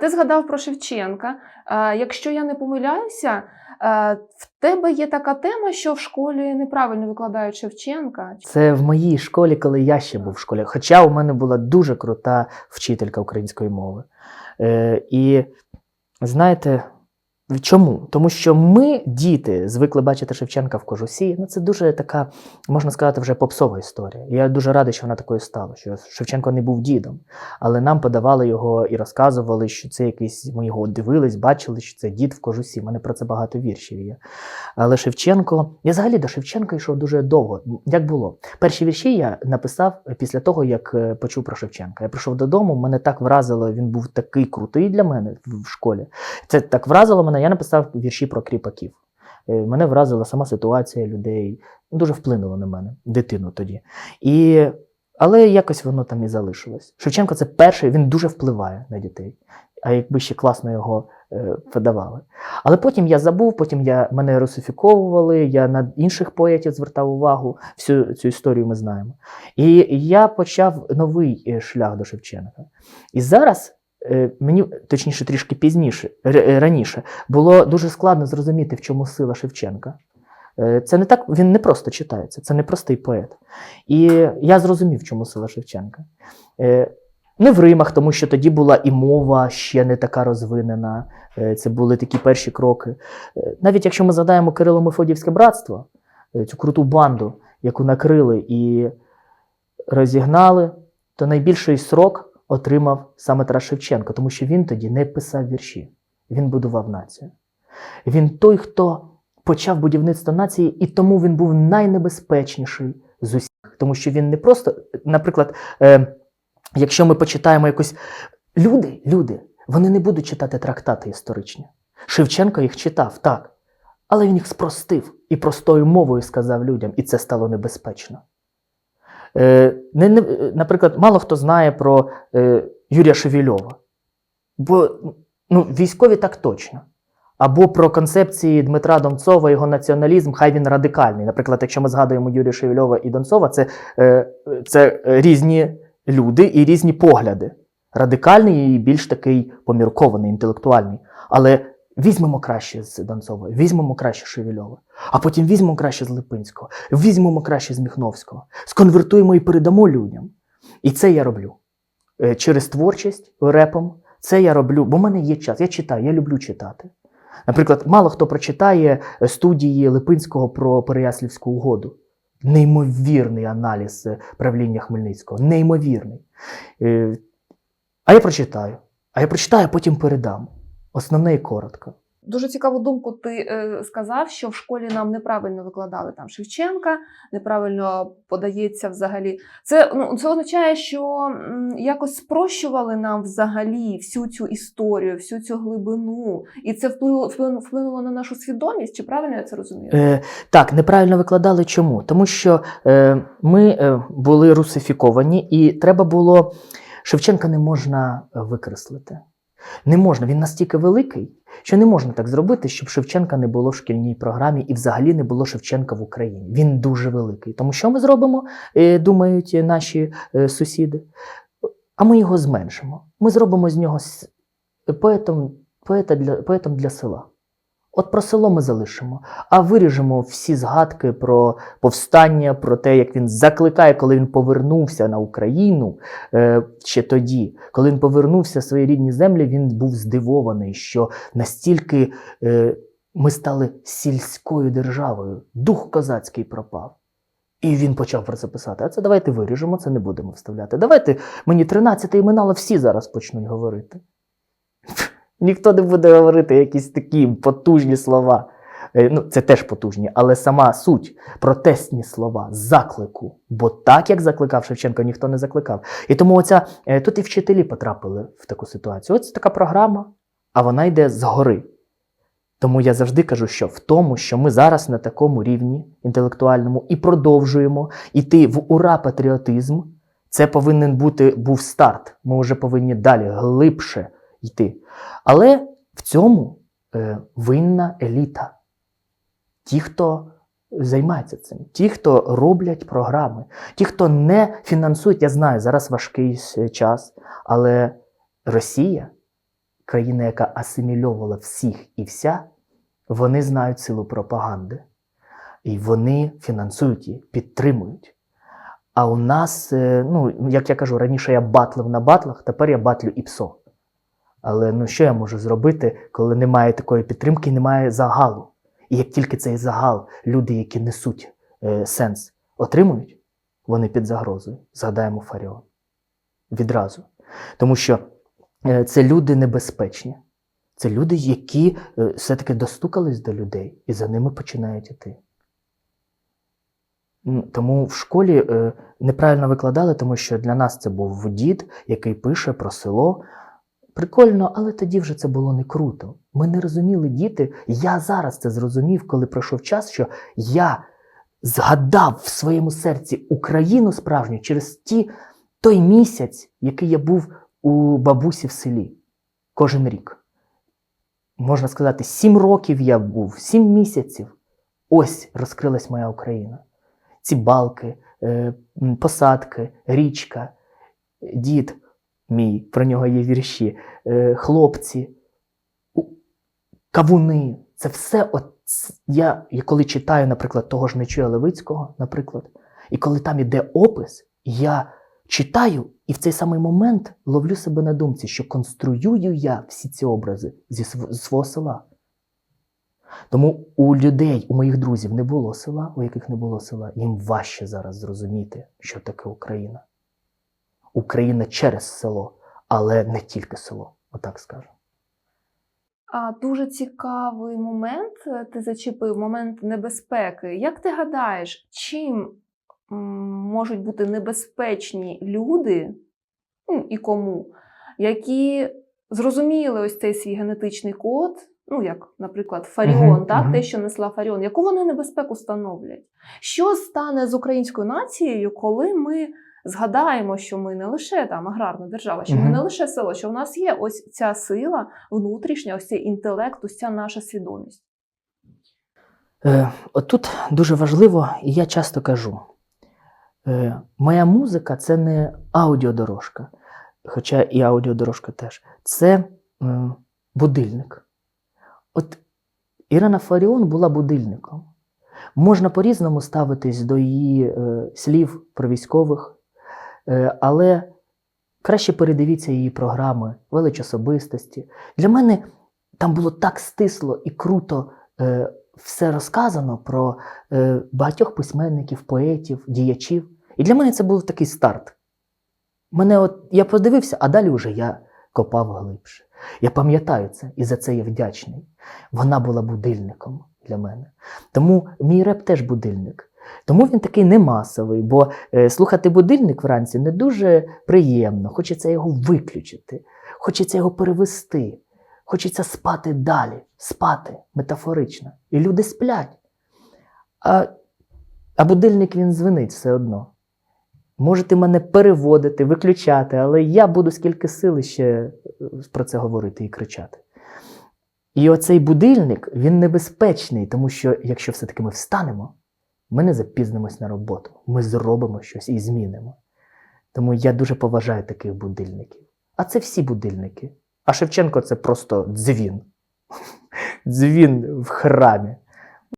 Ти згадав про Шевченка. Якщо я не помиляюся, в тебе є така тема, що в школі неправильно викладають Шевченка. Це в моїй школі, коли я ще був в школі. Хоча у мене була дуже крута вчителька української мови. Е, і знаєте, чому? Тому що ми, діти, звикли бачити Шевченка в кожусі. Ну, це дуже така, можна сказати, вже попсова історія. Я дуже радий, що вона такою стала, що Шевченко не був дідом, але нам подавали його і розказували, що це якийсь, ми його дивились, бачили, що це дід в кожусі. У мене про це багато віршів є. Але Шевченко, я взагалі до Шевченка йшов дуже довго. Як було? Перші вірші я написав після того, як е, почув про Шевченка. Я прийшов додому, мене так вразило, він був такий крутий для мене в в школі. Це так вразило мене. Я написав вірші про кріпаків. Е, Мене вразила сама ситуація людей. Дуже вплинуло на мене, дитину тоді. І, але якось воно там і залишилось. Шевченко це перший, він дуже впливає на дітей. А якби ще класно його е, подавали. Але потім я забув, потім я, мене русифіковували, я на інших поетів звертав увагу. Всю цю історію ми знаємо. І я почав новий е, шлях до Шевченка. І зараз. Е, Мені точніше трішки пізніше, е, раніше, було дуже складно зрозуміти, в чому сила Шевченка. Е, Це не так, він не просто читається, це не простий поет. І я зрозумів, в чому сила Шевченка. Не в Римах, тому що тоді була і мова ще не така розвинена. Це були такі перші кроки. Навіть якщо ми згадаємо Кирило-Мефодіївське братство, е, цю круту банду, яку накрили і розігнали, то найбільший срок отримав саме Тарас Шевченко, тому що він тоді не писав вірші, він будував націю. Він той, хто почав будівництво нації, і тому він був найнебезпечніший з усіх. Тому що він не просто, наприклад, е, якщо ми почитаємо якось люди, люди, вони не будуть читати трактати історичні. Шевченко їх читав, так. Але він їх спростив і простою мовою сказав людям, і це стало небезпечно. Е, не, не, наприклад, мало хто знає про е, Юрія Шевельова. Бо ну, військові так точно. Або про концепції Дмитра Донцова, його націоналізм, хай він радикальний. Наприклад, якщо ми згадуємо Юрія Шевельова і Донцова, це, е, це різні люди і різні погляди. Радикальний і більш такий поміркований, інтелектуальний. Але візьмемо краще з Донцова, візьмемо краще Шевельова, а потім візьмемо краще з Липинського, візьмемо краще з Міхновського, сконвертуємо і передамо людям. І це я роблю. Е, Через творчість, репом, це я роблю, бо в мене є час. Я читаю, я люблю читати. Наприклад, мало хто прочитає е, студії Липинського про Переяслівську угоду. Неймовірний аналіз е, правління Хмельницького. Неймовірний. А я прочитаю. А я прочитаю, а потім передам. Основне і коротко. Дуже цікаву думку ти е, сказав, що в школі нам неправильно викладали там Шевченка, неправильно подається взагалі. Це, ну, це означає, що м, якось спрощували нам взагалі всю цю історію, всю цю глибину, і це вплинуло, вплинуло, вплинуло на нашу свідомість. Чи правильно я це розумію? Е, так, неправильно викладали чому? Тому що е, ми е, були русифіковані, і треба було. Шевченка не можна викреслити. Не можна, він настільки великий, що не можна так зробити, щоб Шевченка не було в шкільній програмі і взагалі не було Шевченка в Україні. Він дуже великий. Тому що ми зробимо, е, думають наші е, сусіди. А ми його зменшимо. Ми зробимо з нього поетом, поета для, поетом для села. От про село ми залишимо, а виріжемо всі згадки про повстання, про те, як він закликає, коли він повернувся на Україну е, ще тоді, коли він повернувся в свої рідні землі, він був здивований, що настільки е, ми стали сільською державою, дух козацький пропав. І він почав про це писати. А це давайте виріжемо, це не будемо вставляти. Давайте мені 13 іминало всі зараз почнуть говорити. Ніхто не буде говорити якісь такі потужні слова. Е, Ну, це теж потужні, але сама суть протестні слова, заклику. Бо так, як закликав Шевченко, ніхто не закликав. І тому оця, е, тут і вчителі потрапили в таку ситуацію. Ось така програма, а вона йде згори. Тому я завжди кажу, що в тому, що ми зараз на такому рівні інтелектуальному і продовжуємо йти в ура патріотизм, це повинен бути був старт. Ми вже повинні далі глибше йти. Але в цьому е, винна еліта. Ті, хто займається цим, ті, хто роблять програми, ті, хто не фінансують, я знаю, зараз важкий час, але Росія країна, яка асимільовувала всіх і вся, вони знають силу пропаганди. І вони фінансують її, підтримують. А у нас, е, ну, як я кажу, раніше я батлив на батлах, тепер я батлю і псо. Але ну, що я можу зробити, коли немає такої підтримки, немає загалу? І як тільки цей загал, люди, які несуть е, сенс, отримують, вони під загрозою. Згадаємо Фаріон. Відразу. Тому що е, це люди небезпечні. Це люди, які е, все-таки достукались до людей і за ними починають іти. Тому в школі е, неправильно викладали, тому що для нас це був дід, який пише про село. Прикольно, але тоді вже це було не круто. Ми не розуміли діти. Я зараз це зрозумів, коли пройшов час, що я згадав в своєму серці Україну справжню через ті, той місяць, який я був у бабусі в селі кожен рік. Можна сказати, сім років я був, сім місяців. Ось розкрилась моя Україна. Ці балки, е, посадки, річка, дід мій, про нього є вірші, е, хлопці, кавуни. Це все от я, коли читаю, наприклад, того ж Нечуя Левицького, наприклад, і коли там іде опис, я читаю і в цей самий момент ловлю себе на думці, що конструюю я всі ці образи зі свого села. Тому у людей, у моїх друзів не було села, у яких не було села, їм важче зараз зрозуміти, що таке Україна. Україна через село, але не тільки село, отак скажу. А дуже цікавий момент е, ти зачепив момент небезпеки. Як ти гадаєш, чим можуть бути небезпечні люди ну, і кому, які зрозуміли ось цей свій генетичний код, ну як, наприклад, Фаріон, Мгм, так, мгм. те, що несла Фаріон, яку вони небезпеку становлять? Що стане з українською нацією, коли ми згадаємо, що ми не лише там аграрна держава, що ми не лише село, що в нас є ось ця сила внутрішня, ось цей інтелект, ось ця наша свідомість. Е, отут дуже важливо, і я часто кажу: е, моя музика це не аудіодорожка, хоча і аудіодорожка теж, це е, будильник. От Ірина Фаріон була будильником. Можна по-різному ставитись до її е, слів про військових, але краще передивіться її програми велич особистості. Для мене там було так стисло і круто е, все розказано про е, багатьох письменників, поетів, діячів. І для мене це був такий старт. Мене от, я подивився, а далі вже я копав глибше. Я пам'ятаю це, і за це я вдячний. Вона була будильником для мене. Тому мій реп теж будильник. Тому він такий не масовий, бо е, слухати будильник вранці не дуже приємно. Хочеться його виключити, хочеться його перевести, хочеться спати далі, спати метафорично. І люди сплять. А, а будильник він дзвенить все одно. Можете мене переводити, виключати, але я буду скільки сили ще е, про це говорити і кричати. І оцей будильник він небезпечний, тому що якщо все-таки ми встанемо, ми не запізнимось на роботу, ми зробимо щось і змінимо. Тому я дуже поважаю таких будильників. А це всі будильники. А Шевченко це просто дзвін. Дзвін в храмі.